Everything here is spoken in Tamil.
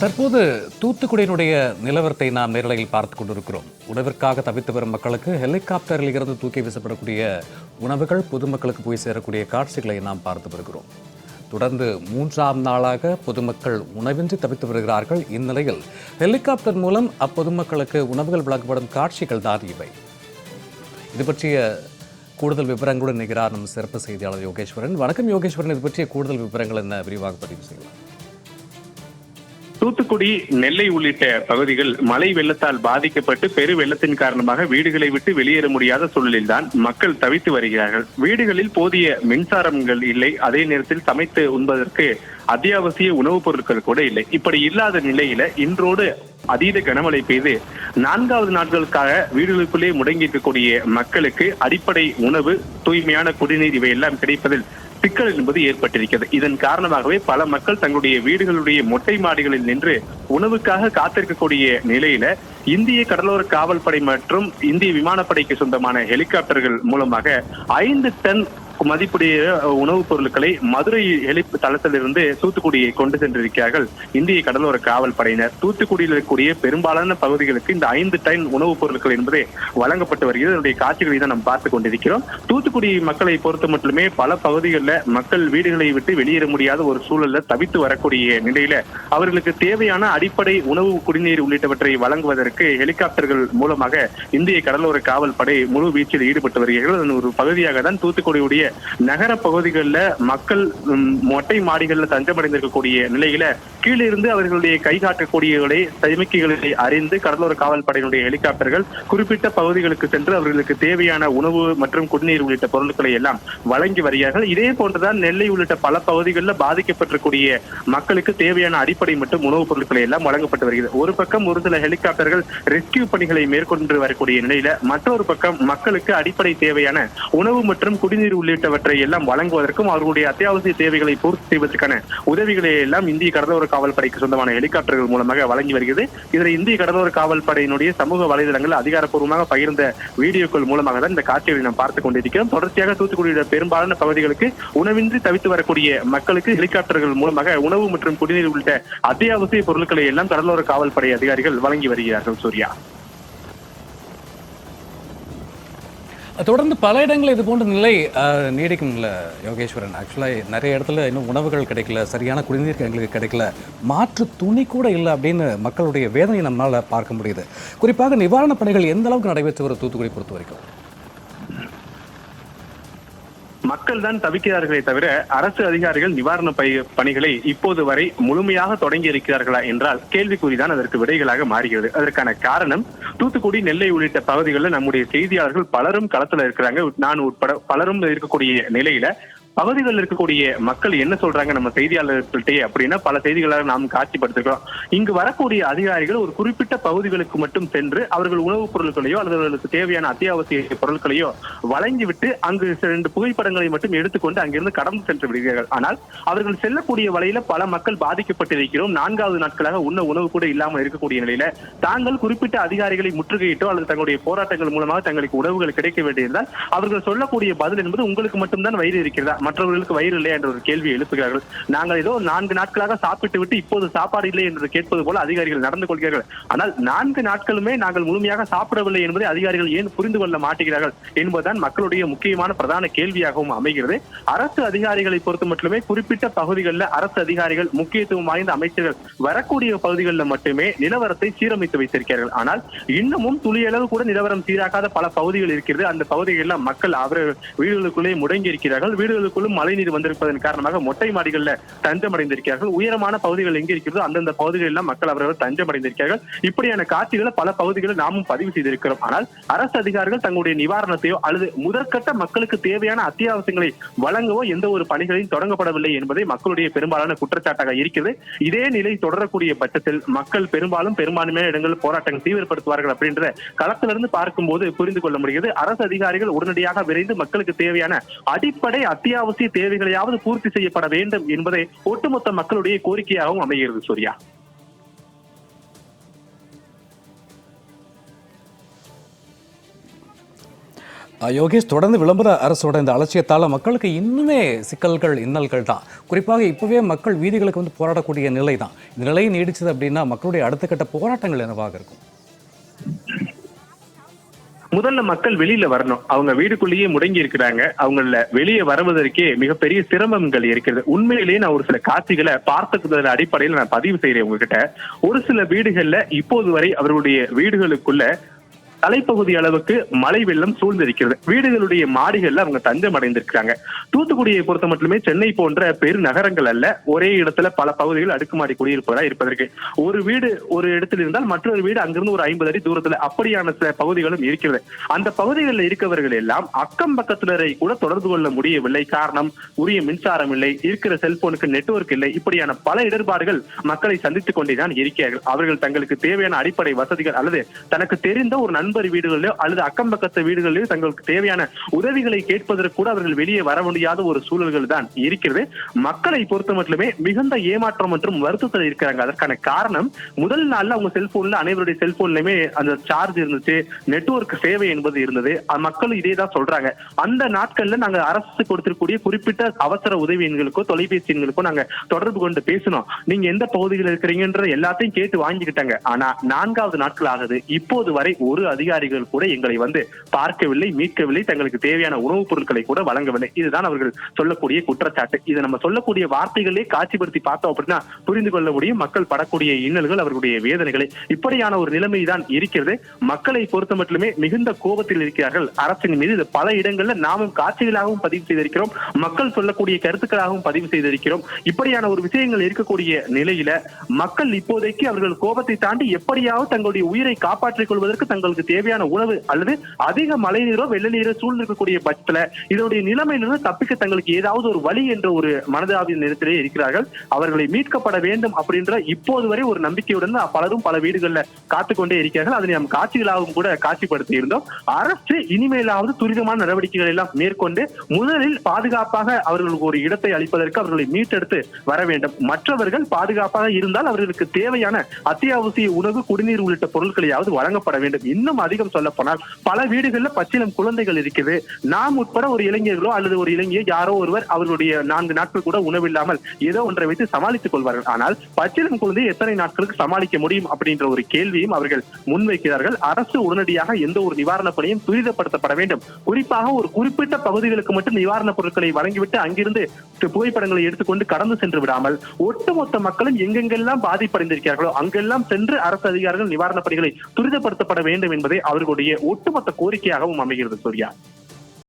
தற்போது தூத்துக்குடியினுடைய நிலவரத்தை நாம் நேரலையில் பார்த்து கொண்டிருக்கிறோம். உணவிற்காக தவித்து வரும் மக்களுக்கு ஹெலிகாப்டரில் இருந்து தூக்கி வீசப்படக்கூடிய உணவுகள் பொதுமக்களுக்கு போய் சேரக்கூடிய காட்சிகளை நாம் பார்த்து வருகிறோம். தொடர்ந்து மூன்றாம் நாளாக பொதுமக்கள் உணவின்றி தவித்து வருகிறார்கள். இந்நிலையில் ஹெலிகாப்டர் மூலம் அப்பொதுமக்களுக்கு உணவுகள் வழங்கப்படும் காட்சிகள் தான் இவை. இது பற்றிய கூடுதல் விவரங்களுடன் நிகரார் நம் சிறப்பு செய்தியாளர் யோகேஸ்வரன். வணக்கம் யோகேஸ்வரன். இது பற்றிய கூடுதல் விவரங்கள் என்ன? விரிவாக பதிவு செய்யலாம். தூத்துக்குடி நெல்லை உள்ளிட்ட பகுதிகள் மழை வெள்ளத்தால் பாதிக்கப்பட்டு பெரு வெள்ளத்தின் காரணமாக வீடுகளை விட்டு வெளியேற முடியாத சூழலில்தான் மக்கள் தவித்து வருகிறார்கள். வீடுகளில் போதிய மின்சாரங்கள் இல்லை. அதே நேரத்தில் சமைத்து உண்பதற்கு அத்தியாவசிய உணவுப் பொருட்கள் கூட இல்லை. இப்படி இல்லாத நிலையில இன்றோடு அதீத கனமழை பெய்து நான்காவது நாட்களுக்காக வீடுகளுக்குள்ளே முடங்கி இருக்கக்கூடிய மக்களுக்கு அடிப்படை உணவு தூய்மையான குடிநீர் இவையெல்லாம் கிடைப்பதில் சிக்கல் என்பது ஏற்பட்டிருக்கிறது. இதன் காரணமாகவே பல மக்கள் தங்களுடைய வீடுகளுடைய மொட்டை மாடிகளில் நின்று உணவுக்காக காத்திருக்கக்கூடிய நிலையில இந்திய கடலோர காவல்படை மற்றும் இந்திய விமானப்படைக்கு சொந்தமான ஹெலிகாப்டர்கள் மூலமாக ஐந்து டன் மதிப்புடைய உணவுப் பொருட்களை மதுரை ஹெலி தளத்திலிருந்து தூத்துக்குடியை கொண்டு சென்றிருக்கிறார்கள். இந்திய கடலோர காவல் படையினர் தூத்துக்குடியில் இருக்கக்கூடிய பெரும்பாலான பகுதிகளுக்கு இந்த ஐந்து டன் உணவுப் பொருட்கள் என்பதே வழங்கப்பட்டு வருகிறது. அதனுடைய காட்சிகளை தான் நாம் பார்த்துக் கொண்டிருக்கிறோம். தூத்துக்குடி மக்களை பொறுத்த மட்டுமே பல பகுதிகளில் மக்கள் வீடுகளை விட்டு வெளியேற முடியாத ஒரு சூழல்ல தவித்து வரக்கூடிய நிலையில அவர்களுக்கு தேவையான அடிப்படை உணவு குடிநீர் உள்ளிட்டவற்றை வழங்குவதற்கு ஹெலிகாப்டர்கள் மூலமாக இந்திய கடலோர காவல் படை முழு வீச்சில் ஈடுபட்டு வருகிறார்கள். அதன் ஒரு பகுதியாக தான் தூத்துக்குடியுடைய நகர பகுதிகளில் மக்கள் மொட்டை மாடிகளில் தஞ்சமடைந்திருக்கக்கூடிய நிலையில கீழிருந்து அவர்களுடைய கை காட்டக்கூடியவர்களை சமிக்கைகளை அறிந்து கடலோர காவல்படையினுடைய ஹெலிகாப்டர்கள் குறிப்பிட்ட பகுதிகளுக்கு சென்று அவர்களுக்கு தேவையான உணவு மற்றும் குடிநீர் உள்ளிட்ட பொருட்களை எல்லாம் வழங்கி வருகிறார்கள். இதே போன்றுதான் நெல்லை உள்ளிட்ட பல பகுதிகளில் பாதிக்கப்பட்டிருக்கூடிய மக்களுக்கு தேவையான அடிப்படை மற்றும் உணவுப் பொருட்களை எல்லாம் வழங்கப்பட்டு வருகிறது. ஒரு பக்கம் ஒரு சில ஹெலிகாப்டர்கள் ரெஸ்கியூ பணிகளை மேற்கொண்டு வரக்கூடிய நிலையில மற்றொரு பக்கம் மக்களுக்கு அடிப்படை தேவையான உணவு மற்றும் குடிநீர் உள்ளிட்டவற்றை எல்லாம் வழங்குவதற்கும் அவர்களுடைய அத்தியாவசிய தேவைகளை பூர்த்தி செய்வதற்கான உதவிகளை எல்லாம் இந்திய கடலோர காவல்படைக்கு சொந்தமான ஹெலிகாப்டர்கள் மூலமாக வழங்கி வருகிறது. இதனை இந்திய கடலோர காவல்படையினுடைய சமூக வலைதளங்கள் அதிகாரப்பூர்வமாக பகிர்ந்த வீடியோக்கள் மூலமாக தான் இந்த காட்சிகளை நாம் பார்த்துக் கொண்டிருக்கிறோம். தொடர்ச்சியாக தூத்துக்குடியுடைய பெரும்பாலான பகுதிகளுக்கு உணவின்றி தவித்து வரக்கூடிய மக்களுக்கு ஹெலிகாப்டர்கள் மூலமாக உணவு மற்றும் குடிநீர் உள்ளிட்ட அத்தியாவசிய பொருட்களை எல்லாம் கடலோர காவல்படை அதிகாரிகள் வழங்கி வருகிறார்கள் சூர்யா. தொடர்ந்து பல இடங்களில் இது போன்ற நிலை நீடிக்கும்ல யோகேஸ்வரன். ஆக்சுவலாக நிறைய இடத்துல இன்னும் உணவுகள் கிடைக்கல சரியான குடிநீர் எங்களுக்கு கிடைக்கல மாற்று துணி கூட இல்லை அப்படின்னு மக்களுடைய வேதனையை நம்மளால் பார்க்க முடியுது. குறிப்பாக நிவாரணப் பணிகள் எந்த அளவுக்கு நடைபெற்று வரும் தூத்துக்குடி பொறுத்த வரைக்கும்? மக்கள் தான் தவிக்கிறார்களே தவிர அரசு அதிகாரிகள் நிவாரண பணிகளை இப்போது வரை முழுமையாக தொடங்கி இருக்கிறார்களா என்றால் கேள்விக்குறிதான் அதற்கு விடைகளாக மாறுகிறது. அதற்கான காரணம் தூத்துக்குடி நெல்லை உள்ளிட்ட பகுதிகளில் நம்முடைய செய்தியாளர்கள் பலரும் களத்துல இருக்கிறாங்க. நான் உட்பட பலரும் இருக்கக்கூடிய நிலையில பகுதிகளில் இருக்கக்கூடிய மக்கள் என்ன சொல்றாங்க நம்ம செய்தியாளர்கள்ட்டே அப்படின்னா பல செய்திகளாக நாம் காட்சிப்படுத்திருக்கிறோம். இங்கு வரக்கூடிய அதிகாரிகள் ஒரு குறிப்பிட்ட பகுதிகளுக்கு மட்டும் சென்று அவர்கள் உணவுப் பொருட்களையோ அல்லது அவர்களுக்கு தேவையான அத்தியாவசிய பொருட்களையோ வழங்கிவிட்டு அங்கு இரண்டு புகைப்படங்களை மட்டும் எடுத்துக்கொண்டு அங்கிருந்து கடந்து சென்று விடுகிறார்கள். ஆனால் அவர்கள் செல்லக்கூடிய வலையில பல மக்கள் பாதிக்கப்பட்டிருக்கிறோம். நான்காவது நாட்களாக உண்ண உணவு கூட இல்லாமல் இருக்கக்கூடிய நிலையில தாங்கள் குறிப்பிட்ட அதிகாரிகளை முற்றுகையிட்டோ அல்லது தங்களுடைய போராட்டங்கள் மூலமாக தங்களுக்கு உணவுகள் கிடைக்க வேண்டியிருந்தால் அவர்கள் சொல்லக்கூடிய பதில் என்பது உங்களுக்கு மட்டும்தான் வயிறு இருக்கிறதா? மற்றவர்களுக்கு வயிறு இல்லையா என்ற ஒரு கேள்வி எழுப்புகிறார்கள். நாங்கள் ஏதோ நான்கு நாட்களாக சாப்பிட்டு விட்டு இப்போது சாப்பாடு இல்லை என்று கேட்பது போல அதிகாரிகள் நடந்து கொள்கிறார்கள். ஆனால் நான்கு நாட்களுமே நாங்கள் முழுமையாக சாப்பிடவில்லை என்பதை அதிகாரிகள் ஏன் புரிந்து கொள்ள மாட்டேங்கிறார்கள் என்பதுதான் மக்களுடைய முக்கியமான பிரதான கேள்வியாகவும் அமைகிறது. அரசு அதிகாரிகளை பொறுத்த மட்டுமே குறிப்பிட்ட பகுதிகளில் அரசு அதிகாரிகள் முக்கியத்துவம் வாய்ந்த அமைச்சர்கள் வரக்கூடிய பகுதிகளில் மட்டுமே நிலவரத்தை சீரமைத்து வைத்திருக்கிறார்கள். ஆனால் இன்னமும் துளியளவு கூட நிலவரம் சீராக்காத பல பகுதிகள் இருக்கிறது. அந்த பகுதிகளில் மக்கள் அவர் வீடுகளுக்குள்ளே முடங்கி இருக்கிறார்கள் வீடுகளுக்குள்ளும் மழைநீர் வந்திருப்பதன் காரணமாக மொட்டை மாடிகளில் தஞ்சமடைந்திருக்கிறார்கள். உயரமான பகுதிகள் எங்கே இருக்கிறதோ அந்தந்த பகுதிகளில் எல்லாம் மக்கள் அவர்கள் தஞ்சமடைந்திருக்கிறார்கள். இப்படியான காட்சிகளை பல பகுதிகளில் நாமும் பதிவு செய்திருக்கிறோம். ஆனால் அரசு அதிகாரிகள் தங்களுடைய நிவாரணத்தையோ அல்லது முதற்கட்ட மக்களுக்கு தேவையான அத்தியாவசியங்களை வழங்கவோ எந்த ஒரு பணிகளையும் தொடங்கப்படவில்லை என்பதை மக்களுடைய பெரும்பாலான குற்றச்சாட்டாக இருக்கிறது. இதே நிலை தொடரக்கூடிய பட்சத்தில் மக்கள் பெரும்பாலும் பெரும்பான்மையான இடங்களில் போராட்டங்கள் தீவிரப்படுத்துவார்கள் அப்படின்ற களத்திலிருந்து பார்க்கும்போது புரிந்து கொள்ள முடிகிறது. அரசு அதிகாரிகள் உடனடியாக விரைந்து மக்களுக்கு தேவையான அடிப்படை அத்தியாவசிய தேவைகளையாவது பூர்த்தி செய்யப்பட வேண்டும் என்பதை ஒட்டுமொத்த மக்களுடைய கோரிக்கையாகவும் அமைகிறது சூர்யா. யோகேஷ் தொடர்ந்து விளம்பர அரசோட இந்த அலட்சியத்தால் மக்களுக்கு இன்னுமே சிக்கல்கள் இன்னல்கள் தான். குறிப்பாக இப்போவே மக்கள் வீதிகளுக்கு வந்து போராடக்கூடிய நிலை தான் இந்த நிலை நீடிச்சது அப்படின்னா மக்களுடைய அடுத்த கட்ட போராட்டங்கள் என்னவாக இருக்கும்? முதல்ல மக்கள் வெளியில வரணும். அவங்க வீடுக்குள்ளேயே முடங்கி இருக்கிறாங்க. அவங்கள வெளியே வருவதற்கே மிகப்பெரிய சிரமங்கள் இருக்கிறது. உண்மையிலேயே நான் ஒரு சில காட்சிகளை பார்த்ததுல அடிப்படையில் நான் பதிவு செய்யறேன் உங்ககிட்ட. ஒரு சில வீடுகள்ல இப்போது வரை அவர்களுடைய வீடுகளுக்குள்ள தலைப்பகுதி அளவுக்கு மழை வெள்ளம் சூழ்ந்திருக்கிறது. வீடுகளுடைய மாடிகள்ல அவங்க தஞ்சம் அடைந்திருக்கிறாங்க. தூத்துக்குடியை பொறுத்த மட்டுமே சென்னை போன்ற பெரு நகரங்கள் அல்ல. ஒரே இடத்துல பல பகுதிகள் அடுக்குமாடி குடியிருப்பதா இருப்பதற்கு. ஒரு வீடு ஒரு இடத்தில் இருந்தால் மற்றொரு வீடு அங்கிருந்து ஒரு ஐம்பது அடி தூரத்துல அப்படியான சில பகுதிகளும் இருக்கிறது. அந்த பகுதிகளில் இருக்கவர்கள் எல்லாம் அக்கம் பக்கத்தினரை கூட தொடர்பு கொள்ள முடியவில்லை. காரணம் உரிய மின்சாரம் இல்லை. இருக்கிற செல்போனுக்கு நெட்வொர்க் இல்லை. இப்படியான பல இடர்பாடுகள் மக்களை சந்தித்துக் கொண்டேதான் இருக்கிறார்கள். அவர்கள் தங்களுக்கு தேவையான அடிப்படை வசதிகள் அல்லது தனக்கு தெரிந்த ஒரு நண்பர் வீடுகளிலோ அல்லது அக்கம் பக்கத்து வீடுகளிலோ தங்களுக்கு தேவையான உதவிகளை கேட்பதற்கு கூட அவர்கள் வெளியே வர முடியாத ஒரு சூழல்கள் தான் இருக்கிறது. மக்களை பொறுத்த மட்டுமே மிகுந்த ஏமாற்றம் மற்றும் வருத்தத்தில் இருக்கிறாங்க. அதற்கான காரணம் முதல் நாள்ல அவங்க செல்போன்ல அனைவருடைய செல்போன்லயுமே அந்த சார்ஜ் இருந்துச்சு நெட்ஒர்க் சேவை என்பது இருந்தது. மக்களும் இதே தான் சொல்றாங்க. அந்த நாட்கள்ல நாங்க அரசு கொடுத்திருக்கக்கூடிய குறிப்பிட்ட அவசர உதவி எண்களுக்கோ தொலைபேசி எண்களுக்கோ நாங்க தொடர்பு கொண்டு பேசணும் நீங்க எந்த பகுதியில் இருக்கிறீங்கன்ற எல்லாத்தையும் கேட்டு வாங்கிக்கிட்டாங்க. ஆனா நான்காவது நாட்கள் ஆகுது. இப்போது வரை ஒரு அதிகாரிகள் கூட எங்களை வந்து பார்க்கவில்லை மீட்கவில்லை. தங்களுக்கு தேவையான உணவுப் பொருட்களை கூட வழங்கவில்லை. இதுதான் அவர்கள் சொல்லக்கூடிய குற்றச்சாட்டு. இதை நம்ம சொல்லக்கூடிய வார்த்தைகளே காட்சிப்படுத்தி பார்த்தோம் அப்படின்னா புரிந்து கொள்ள முடியும். மக்கள் படக்கூடிய இன்னல்கள் அவர்களுடைய வேதனைகளை. இப்படியான ஒரு நிலைமை தான் இருக்கிறது. மக்களை பொறுத்த மட்டுமே மிகுந்த கோபத்தில் இருக்கிறார்கள். அரசின் மீது இது பல இடங்கள்ல நாமும் காட்சிகளாகவும் பதிவு செய்திருக்கிறோம். மக்கள் சொல்லக்கூடிய கருத்துக்களாகவும் பதிவு செய்திருக்கிறோம். இப்படியான ஒரு விஷயங்கள் இருக்கக்கூடிய நிலையில மக்கள் இப்போதைக்கு அவர்கள் கோபத்தை தாண்டி எப்படியாவது தங்களுடைய உயிரை காப்பாற்றிக் கொள்வதற்கு தங்களுக்கு தேவையான உணவு அல்லது அதிக மழை நீரோ வெள்ள நீரோ சூழ்ந்திருக்கக்கூடிய பட்சத்துல இதனுடைய நிலைமையிலிருந்து தப்பிக்க தங்களுக்கு ஏதாவது ஒரு வழி என்ற ஒரு மனதாவின் நிலத்திலே இருக்கிறார்கள். அவர்களை மீட்கப்பட வேண்டும் அப்படின்ற இப்போது வரை ஒரு நம்பிக்கையுடன் பலரும் பல வீடுகள்ல காத்துக்கொண்டே இருக்கிறார்கள். அதனை நாம் காட்சிகளாகவும் கூட காட்சிப்படுத்தி இருந்தோம். அரசு இனிமேலாவது துரிதமான நடவடிக்கைகள் எல்லாம் மேற்கொண்டு முதலில் பாதுகாப்பாக அவர்களுக்கு ஒரு இடத்தை அளிப்பதற்கு அவர்களை மீட்டெடுத்து வர வேண்டும். மற்றவர்கள் பாதுகாப்பாக இருந்தால் அவர்களுக்கு தேவையான அத்தியாவசிய உணவு குடிநீர் உள்ளிட்ட பொருட்களையாவது வழங்கப்பட வேண்டும். இன்னும் அதிகம் சொல்ல போனால் பல வீடுகளில் பச்சிலம் குழந்தைகள் இருக்குது. நாம் உட்பட ஒரு இளைஞர்களோ அல்லது ஒரு இளைஞர் யாரோ ஒருவர் அவர்களுடைய நான்கு நாட்கள் கூட உணவில்லாமல் ஏதோ ஒன்றை வைத்து சமாளித்துக் கொள்வார்கள். ஆனால் பச்சிலம் குழந்தை எத்தனை நாட்களுக்கு சமாளிக்க முடியும் அப்படின்ற ஒரு கேள்வியும் அவர்கள் முன்வைக்கிறார்கள். அரசு உடனடியாக எந்த ஒரு நிவாரணப் பணியும் துரிதப்படுத்தப்பட வேண்டும். குறிப்பாக ஒரு குறிப்பிட்ட பகுதிகளுக்கு மட்டும் நிவாரணப் பொருட்களை வழங்கிவிட்டு அங்கிருந்து புகைப்படங்களை எடுத்துக்கொண்டு கடந்து சென்று விடாமல் ஒட்டுமொத்த மக்களும் எங்கெங்கெல்லாம் பாதிப்படைந்திருக்கிறார்களோ அங்கெல்லாம் சென்று அரசு அதிகாரிகள் நிவாரணப் பணிகளை துரிதப்படுத்தப்பட வேண்டும் என்பது என்பதே அவர்களுடைய ஒட்டுமொத்த கோரிக்கையாகவும் அமைகிறது சூர்யா.